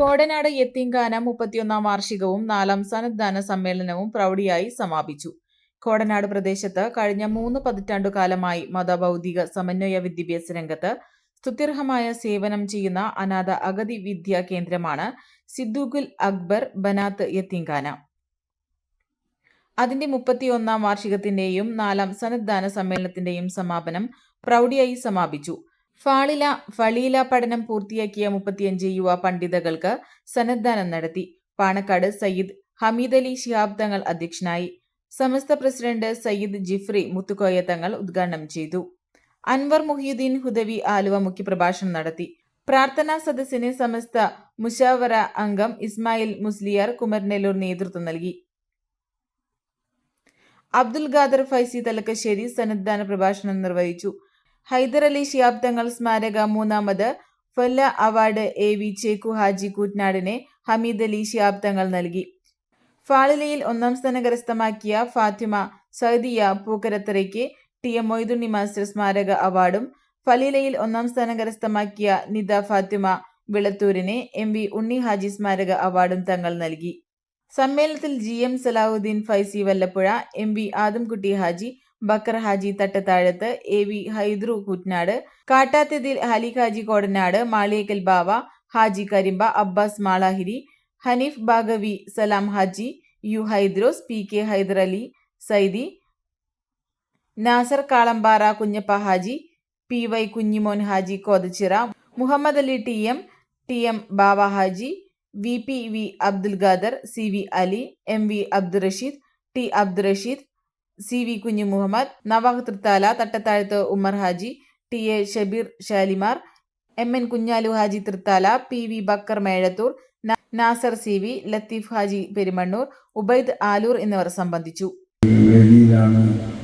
കോടനാട് യത്തീംഖാന മുപ്പത്തിയൊന്നാം വാർഷികവും നാലാം സന്നദ്ധാന സമ്മേളനവും പ്രൗഢിയായി സമാപിച്ചു. കോടനാട് പ്രദേശത്ത് കഴിഞ്ഞ മൂന്ന് പതിറ്റാണ്ടു കാലമായി മതഭൗതിക സമന്വയ വിദ്യാഭ്യാസ രംഗത്ത് സ്തുത്യർഹമായ സേവനം ചെയ്യുന്ന അനാഥ അഗതി വിദ്യാ കേന്ദ്രമാണ് സിദ്ദുഖുൽ അക്ബർ ബനാത്ത് യത്തീംഖാന അതിന്റെ മുപ്പത്തിയൊന്നാം വാർഷികത്തിന്റെയും നാലാം സന്നദ്ധാന സമ്മേളനത്തിന്റെയും സമാപനം പ്രൗഢിയായി സമാപിച്ചു. ഫാളില ഫളീല പഠനം പൂർത്തിയാക്കിയ മുപ്പത്തിയഞ്ച് യുവ പണ്ഡിതകൾക്ക് സന്നദ്ധാനം നടത്തി. പാണക്കാട് സയ്യിദ് ഹമീദ് അലി ശിഹാബ് തങ്ങൾ അധ്യക്ഷനായി. സമസ്ത പ്രസിഡന്റ് സയ്യിദ് ജിഫ്രി മുത്തുക്കോയ തങ്ങൾ ഉദ്ഘാടനം ചെയ്തു. അൻവർ മുഹിയുദ്ദീൻ ഹുദവി ആലുവ മുഖ്യപ്രഭാഷണം നടത്തി. പ്രാർത്ഥനാ സദസ്സിന് സമസ്ത മുഷാവറ അംഗം ഇസ്മായിൽ മുസ്ലിയാർ കുമരനെല്ലൂർ നേതൃത്വം നൽകി. അബ്ദുൽ ഖാദർ ഫൈസി തലക്കശ്ശേരി സന്നദ്ധാന പ്രഭാഷണം നിർവഹിച്ചു. ഹൈദർ അലി ശിയാബ് തങ്ങൾ സ്മാരക മൂന്നാമത് ഫല്ല award A V Cheku Haji കൂറ്റ്നാടിനെ Hameed Ali Shihab Thangal നൽകി. ഫാളിലയിൽ ഒന്നാം സ്ഥാനം കരസ്ഥമാക്കിയ ഫാത്തിമ സൗദിയ പൂക്കരത്തറയ്ക്ക് ടി എം മൊയ്തുണ്ണി മാസ്റ്റർ സ്മാരക അവാർഡും ഫലീലയിൽ ഒന്നാം സ്ഥാനം കരസ്ഥമാക്കിയ നിത ഫാത്തിമ വിളത്തൂരിനെ എം വി ഉണ്ണി ഹാജി സ്മാരക അവാർഡും തങ്ങൾ നൽകി. സമ്മേളനത്തിൽ G M Salahuddin Faizy Vallappuzha M V Adamkutty Haji Bakker Haji Thattathazhath A V Haidru Kootanad കാട്ടാത്തതിൽ Ali Haji Kodanad Maliyekkal Bava Haji Karimba Abbas Malahiri Haneef Baqavi Salam Haji U Haidros P K Haider Ali Saidi Nasar Kalampara Kunjappa Haji P Y Kunjimon Haji Kothachira Muhammad Ali T M T M Bava Haji V P V Abdul Khader C V Ali M V Abdurasheed T Abdul Rasheed C V Kunju Muhammad Navah Thrithala Thattathazhath Ummer Haji T A Shabeer Shalimar M N Kunjalu Haji Thrithala P V Bakker Mezhathur Nasar C V Latheef Haji Perumannur Ubaid Alur എന്നിവർ സംബന്ധിച്ചു.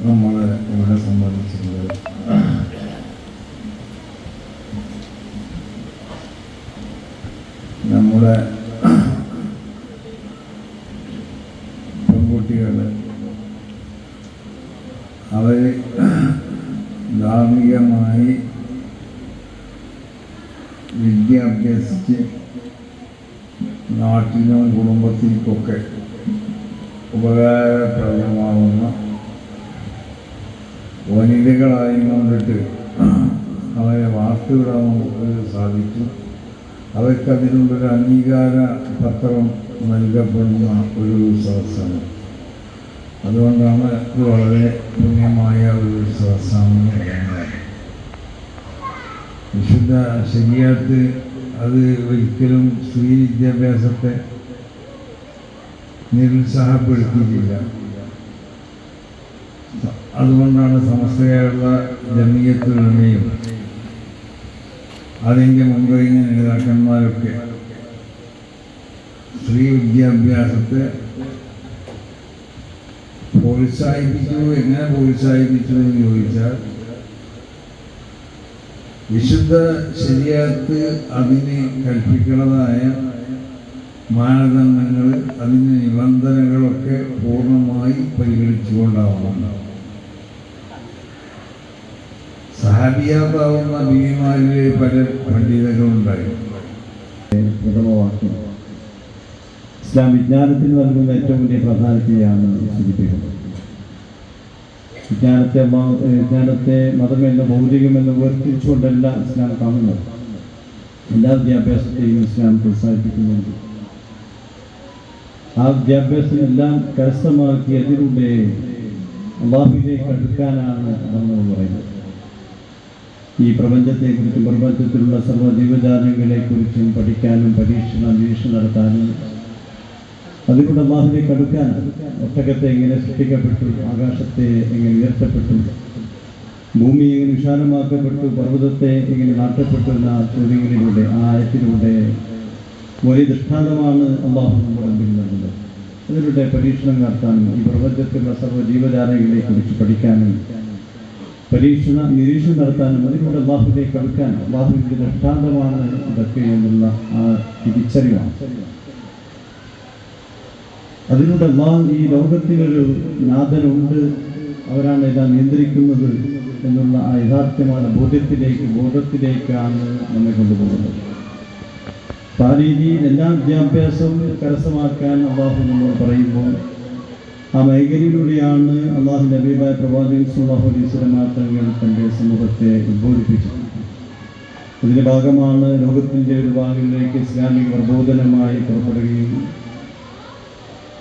നമ്മൾ ഇവിടെ നമ്മുടെ അവർ ധാർമ്മികമായി വിദ്യ അഭ്യസിച്ച് നാട്ടിനും കുടുംബത്തിലേക്കൊക്കെ ഉപകാരപ്രദമാവുന്ന വനിതകളായി കൊണ്ടിട്ട് അവരെ വാർത്തയിടാൻ നമുക്ക് സാധിച്ചു. അവർക്കതിനുള്ളൊരു അംഗീകാര പത്രം നൽകപ്പെടുന്ന ഒരു സദസ്സാണ് അതുകൊണ്ടാണ് ഇത് വളരെ പുണ്യമായ ഒരു സദസ്സാണെന്ന് പറയുന്നത് വിശുദ്ധ ശരിയാത്ത് അത് ഒരിക്കലും സ്ത്രീ വിദ്യാഭ്യാസത്തെ നിരുത്സാഹപ്പെടുത്തിയിട്ടില്ല. അതുകൊണ്ടാണ് സമസ്തയായുള്ള കേരള ജമീയത്തുകളുടെയും അതിന്റെ മുൻകഴിഞ്ഞ നേതാക്കന്മാരൊക്കെ സ്ത്രീ വിദ്യാഭ്യാസത്തെ പ്രോത്സാഹിപ്പിച്ചു എങ്ങനെ പ്രോത്സാഹിപ്പിച്ചു എന്ന് ചോദിച്ചാൽ വിശുദ്ധ ശരിയാത്ത് അതിനെ കൽപ്പിക്കുന്നതായ മാനദണ്ഡങ്ങൾ അതിന്റെ നിബന്ധനകളൊക്കെ പൂർണമായി പരിഗണിച്ചുകൊണ്ടാവണം സഹാബിയാത്താവുന്ന ബിമാരിലെ പല പണ്ഡിതകളുണ്ടായി പ്രഥമവാക്യം. ഇസ്ലാം വിജ്ഞാനത്തിന് നൽകുന്ന ഏറ്റവും വലിയ പ്രധാനത്തെയാണ് സൂചിപ്പിക്കുന്നത്. വിജ്ഞാനത്തെ വിജ്ഞാനത്തെ മതമെന്ന് ഭൗതികമെന്ന് വേർതിരിച്ചുകൊണ്ടല്ല ഇസ്ലാം കാണുന്നത്. എല്ലാ വിദ്യാഭ്യാസത്തെയും ഇസ്ലാം പ്രോത്സാഹിപ്പിക്കുന്നുണ്ട്. ആ വിദ്യാഭ്യാസം എല്ലാം കരസ്ഥമാക്കി അതിലൂടെ അള്ളാഹുവിലേക്ക് അടുക്കാനാണ് നമ്മൾ പറയുന്നത്. ഈ പ്രപഞ്ചത്തെക്കുറിച്ചും പ്രപഞ്ചത്തിലുള്ള സർവ ജീവജാലങ്ങളെക്കുറിച്ചും പഠിക്കാനും പരീക്ഷണ അന്വേഷണം നടത്താനും അതിലൂടെ അള്ളാഹുലേക്ക് കടുക്കാൻ ഒട്ടകത്തെ എങ്ങനെ സൃഷ്ടിക്കപ്പെട്ടു ആകാശത്തെ എങ്ങനെ ഉയർത്തപ്പെട്ടു ഭൂമി എങ്ങനെ വിശാലമാക്കപ്പെട്ടു പർവതത്തെ എങ്ങനെ നാട്ടപ്പെട്ടു എന്ന ചോദ്യങ്ങളിലൂടെ ആ ആയത്തിലൂടെ വലിയ ദൃഷ്ടാന്തമാണ് അള്ളാഹു നമ്മുടെ മുമ്പിൽ നൽകുന്നത്. അതിലൂടെ പരീക്ഷണം നടത്താനും ഈ പ്രപഞ്ചത്തിലുള്ള സർവ ജീവജാലങ്ങളെ കുറിച്ച് പഠിക്കാനും പരീക്ഷണ നിരീക്ഷണം നടത്താനും അതിലൂടെ അള്ളാഹുവിനെ അടുക്കാൻ അള്ളാഹുവിന്റെ ദൃഷ്ടാന്തമാണ് ഇതൊക്കെ എന്നുള്ള ആ തിരിച്ചറിവാണ്. അതിലൂടെ അള്ളാഹ് ഈ ലോകത്തിലൊരു നാഥനുണ്ട്. അവരാണ് ഇതാ നിയന്ത്രിക്കുന്നത് എന്നുള്ള ആ യഥാർത്ഥമായ ബോധ്യത്തിലേക്ക് ബോധത്തിലേക്കാണ് നമ്മെ കൊണ്ടുപോകുന്നത്. അപ്പം ആ രീതിയിൽ എല്ലാ വിദ്യാഭ്യാസവും കരസ്ഥമാക്കാൻ അള്ളാഹു നമ്മൾ പറയുമ്പോൾ ആ മേഖലയിലൂടെയാണ് അള്ളാഹു നബീബായ പ്രവാചകൻ സുല്ലാഹു അലൈഹി സ്വലമാങ്ങൾ തന്റെ സമൂഹത്തെ ഉദ്ബോധിപ്പിച്ചത്. ഇതിന്റെ ഭാഗമാണ് ലോകത്തിന്റെ ഒരു ഭാഗങ്ങളിലേക്ക് ഇസ്ലാമിക പ്രബോധനമായി പുറപ്പെടുകയും